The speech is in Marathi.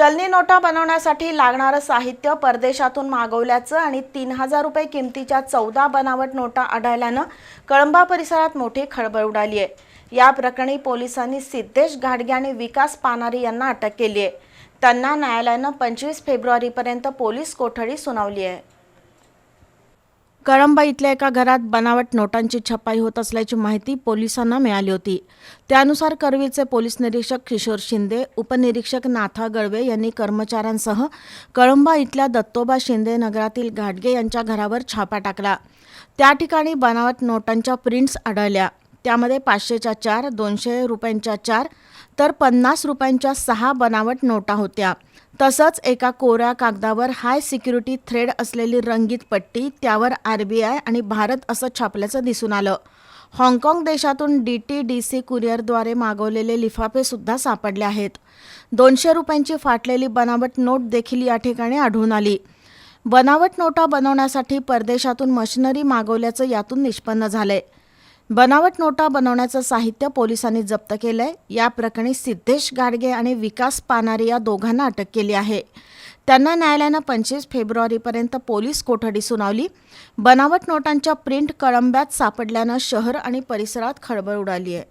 चलनी नोटा बनवण्यासाठी लागणारं साहित्य परदेशातून मागवल्याचं आणि तीन हजार रुपये किमतीच्या चौदा बनावट नोटा आढळल्यानं कळंबा परिसरात मोठी खळबळ उडाली आहे. या प्रकरणी पोलिसांनी सिद्धेश घाडगे आणि विकास पानारी यांना अटक केली आहे. त्यांना न्यायालयानं पंचवीस फेब्रुवारीपर्यंत पोलीस कोठडी सुनावली आहे. कळंबा इथल्या एका घरात बनावट नोटांची छपाई होत असल्याची माहिती पोलिसांना मिळाली होती. त्यानुसार करवीरचे पोलीस निरीक्षक किशोर शिंदे उपनिरीक्षक नाथा गळवे यांनी कर्मचाऱ्यांसह कळंबा इथल्या दत्तोबा शिंदे नगरातील घाटगे यांच्या घरावर छापा टाकला. त्या ठिकाणी बनावट नोटांच्या प्रिंट्स आढळल्या. त्यामध्ये पाचशेच्या चार दोनशे रुपयांच्या चार तर पन्नास रुपयांच्या सहा बनावट नोटा होत्या. तसंच एका कोऱ्या कागदावर हाय सिक्युरिटी थ्रेड असलेली रंगीत पट्टी त्यावर आरबीआय आणि भारत असं छापल्याचं दिसून आलं. हाँगकाँग देशातून डी टी डी सी कुरिअरद्वारे मागवलेले लिफाफेसुद्धा सापडले आहेत. दोनशे रुपयांची फाटलेली बनावट नोट देखील या ठिकाणी आढळून आली. बनावट नोटा बनवण्यासाठी परदेशातून मशिनरी मागवल्याचं यातून निष्पन्न झालंय. बनावट नोटा बनवण्याचं साहित्य पोलिसांनी जप्त केलंय. या प्रकरणी सिद्धेश गाडगे आणि विकास पानारे या दोघांना अटक केली आहे. त्यांना न्यायालयानं पंचवीस फेब्रुवारीपर्यंत पोलीस कोठडी सुनावली. बनावट नोटांच्या प्रिंट कळंब्यात सापडल्यानं शहर आणि परिसरात खळबळ उडाली आहे.